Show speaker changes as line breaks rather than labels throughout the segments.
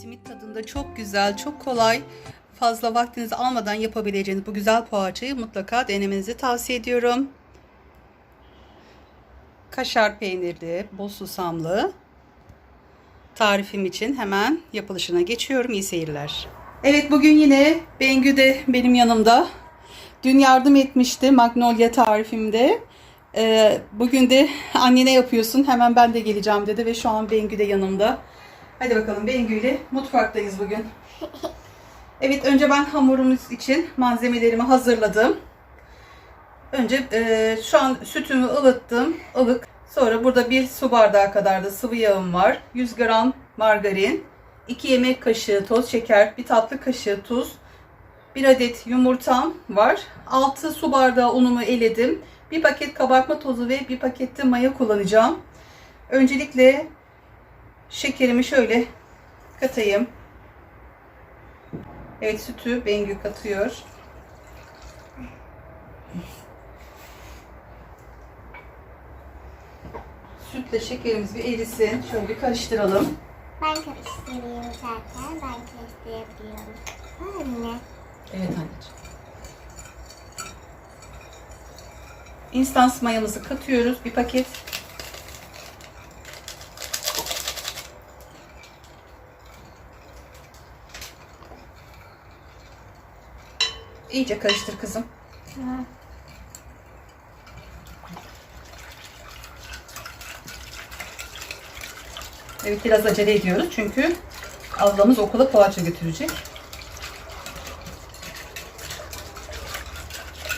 Simit tadında çok güzel, çok kolay, fazla vaktinizi almadan yapabileceğiniz bu güzel poğaçayı mutlaka denemenizi tavsiye ediyorum. Kaşar peynirli, bol susamlı tarifim için hemen yapılışına geçiyorum. İyi seyirler. Evet bugün yine Bengü de benim yanımda. Dün yardım etmişti Magnolia tarifimde. Ee, bugün de annene yapıyorsun hemen ben de geleceğim dedi ve şu an Bengü de yanımda. Hadi bakalım Bengü ile mutfaktayız bugün. Evet önce ben hamurumuz için malzemelerimi hazırladım. Önce e, şu an sütümü ılıttım. ılık. Sonra burada bir su bardağı kadar da sıvı yağım var. 100 gram margarin, 2 yemek kaşığı toz şeker, bir tatlı kaşığı tuz, bir adet yumurtam var. 6 su bardağı unumu eledim. Bir paket kabartma tozu ve bir pakette maya kullanacağım. Öncelikle şekerimi şöyle katayım. Evet sütü Bengü katıyor. Sütle şekerimiz bir erisin. Şöyle bir karıştıralım.
Ben karıştırayım zaten. Ben karıştırabiliyorum. Anne.
Evet anneciğim. Instans mayamızı katıyoruz. Bir paket. İyice karıştır kızım. Evet biraz acele ediyoruz çünkü ablamız okula poğaça götürecek.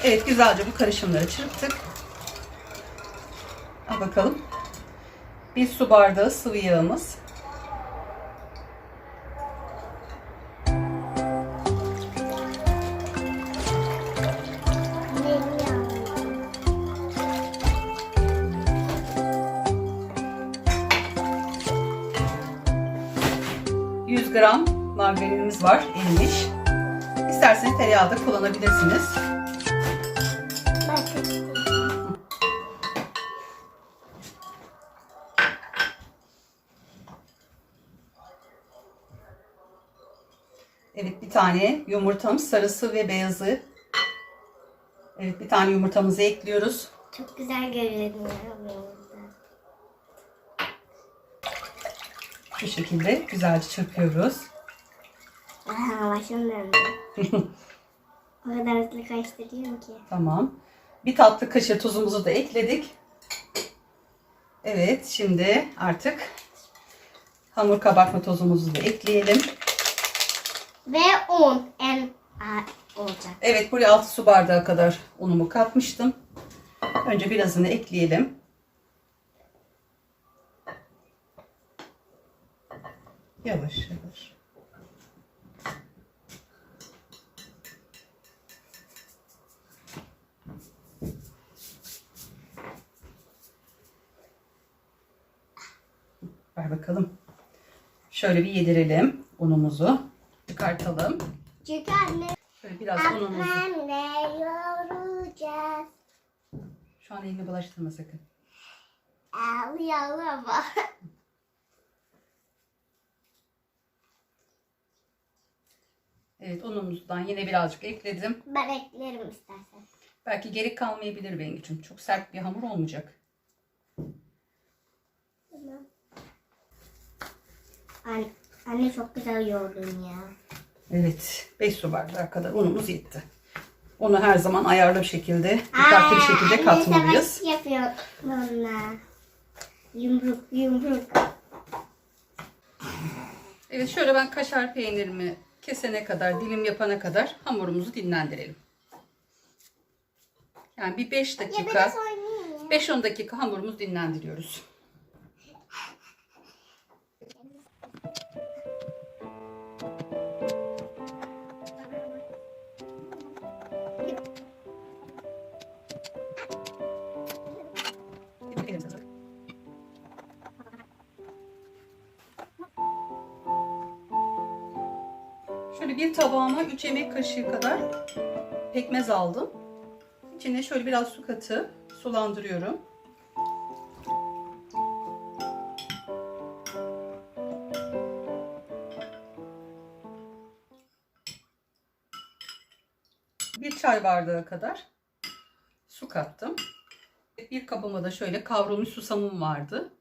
Evet güzelce bu karışımları çırptık. Al bakalım. Bir su bardağı sıvı yağımız. Margarinimiz var erimiş. İsterseniz tereyağı da kullanabilirsiniz. Evet bir tane yumurtamız sarısı ve beyazı. Evet bir tane yumurtamızı ekliyoruz.
Çok güzel görünüyor.
Bu şekilde güzelce çırpıyoruz.
Aha başım döndü. o kadar hızlı karıştırıyorum ki.
Tamam. Bir tatlı kaşığı tuzumuzu da ekledik. Evet, şimdi artık hamur kabartma tozumuzu da ekleyelim.
Ve un en olacak.
Evet, buraya 6 su bardağı kadar unumu katmıştım. Önce birazını ekleyelim. Yavaş yavaş. Ver bakalım. Şöyle bir yedirelim unumuzu. Çıkartalım.
Çünkü anne
Şöyle biraz unumuzu. Şu an elini bulaştırma sakın.
Ağlayalım ama.
Evet unumuzdan yine birazcık ekledim.
Ben eklerim istersen.
Belki gerek kalmayabilir Bengü'cüğüm. Çok sert bir hamur olmayacak.
Tamam. Anne, anne çok güzel yoğurdun ya.
Evet 5 su bardağı kadar unumuz yetti. Onu her zaman ayarlı bir şekilde, dikkatli bir şekilde
anne
katmalıyız.
savaş yapıyor onunla. Yumruk yumruk.
Evet şöyle ben kaşar peynirimi kesene kadar, dilim yapana kadar hamurumuzu dinlendirelim. Yani bir 5
Ya
dakika,
biraz oynayayım ya.
5-10 dakika hamurumuzu dinlendiriyoruz. bir tabağıma 3 yemek kaşığı kadar pekmez aldım. İçine şöyle biraz su katıp sulandırıyorum. Bir çay bardağı kadar su kattım. Bir kabıma da şöyle kavrulmuş susamım vardı.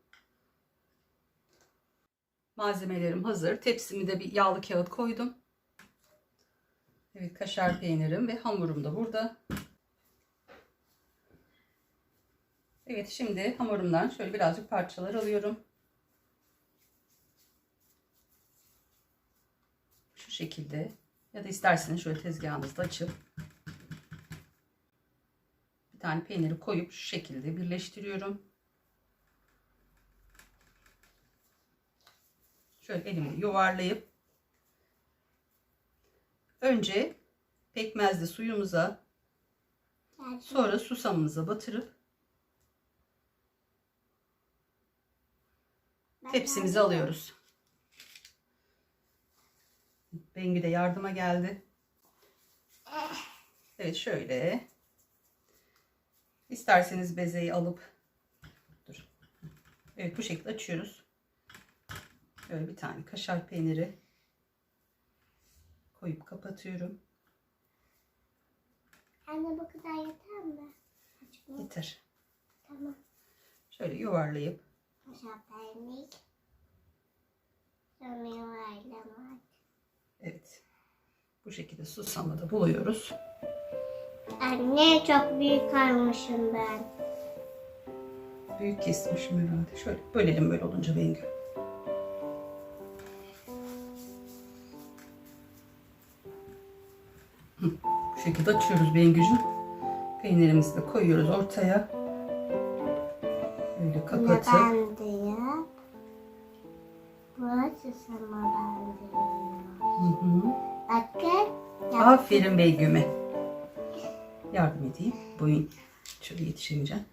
Malzemelerim hazır. Tepsimi de bir yağlı kağıt koydum. Evet kaşar peynirim ve hamurum da burada. Evet şimdi hamurumdan şöyle birazcık parçalar alıyorum. Şu şekilde ya da isterseniz şöyle tezgahınızda açıp bir tane peyniri koyup şu şekilde birleştiriyorum. Şöyle elimi yuvarlayıp önce pekmezli suyumuza sonra susamımıza batırıp tepsimize alıyoruz. Bengü de yardıma geldi. Evet şöyle. İsterseniz bezeyi alıp dur. Evet bu şekilde açıyoruz. Böyle bir tane kaşar peyniri koyup kapatıyorum.
Anne bu kadar yeter mi? Açık mı?
Yeter.
Tamam.
Şöyle yuvarlayıp
peynir. Sonra yuvarlamak.
evet. Bu şekilde susamı da buluyoruz.
Anne çok büyük almışım ben.
Büyük kesmişim herhalde. Şöyle bölelim böyle olunca Bengü. Bu şekilde açıyoruz Bengücüm. Peynirimizi de koyuyoruz ortaya. Böyle kapatıp.
Ben yap. Burası sana ben. Bakın. Yap.
Aferin Beygüm'e. Yardım edeyim. Boyun şöyle yetişemeyeceğim.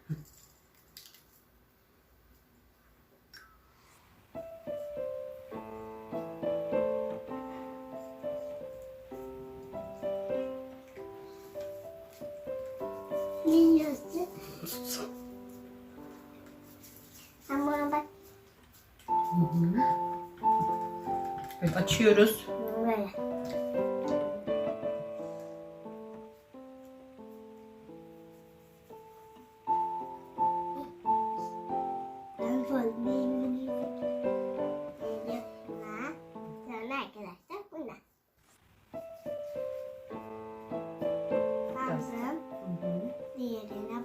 Böyle açıyoruz.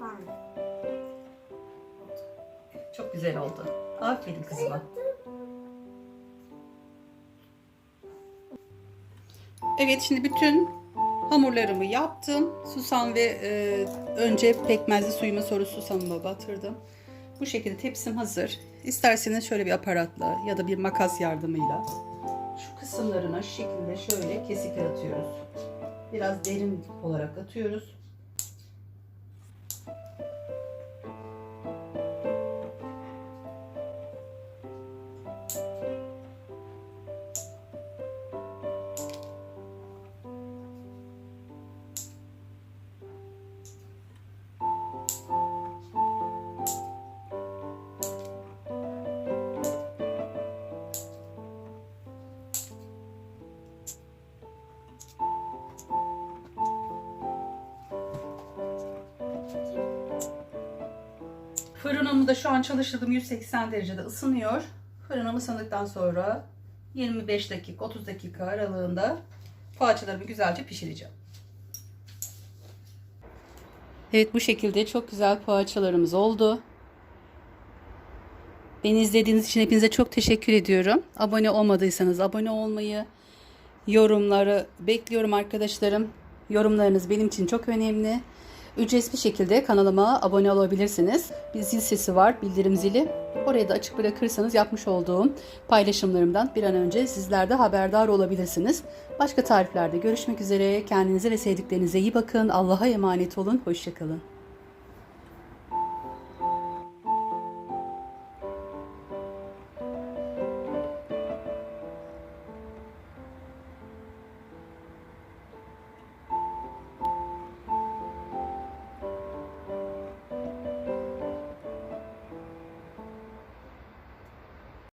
böyle.
Çok güzel oldu. Aferin kızıma. Evet şimdi bütün hamurlarımı yaptım. Susam ve e, önce pekmezli suyumu sonra susamıma batırdım. Bu şekilde tepsim hazır. İsterseniz şöyle bir aparatla ya da bir makas yardımıyla şu kısımlarına şekilde şöyle kesikler atıyoruz. Biraz derin olarak atıyoruz. Fırınımı da şu an çalıştırdığım 180 derecede ısınıyor. Fırınım ısındıktan sonra 25 dakika 30 dakika aralığında poğaçalarımı güzelce pişireceğim. Evet bu şekilde çok güzel poğaçalarımız oldu. Beni izlediğiniz için hepinize çok teşekkür ediyorum. Abone olmadıysanız abone olmayı, yorumları bekliyorum arkadaşlarım. Yorumlarınız benim için çok önemli. Ücretsiz şekilde kanalıma abone olabilirsiniz. Bir zil sesi var, bildirim zili. Orayı da açık bırakırsanız yapmış olduğum paylaşımlarımdan bir an önce sizler de haberdar olabilirsiniz. Başka tariflerde görüşmek üzere. Kendinize ve sevdiklerinize iyi bakın. Allah'a emanet olun. Hoşçakalın.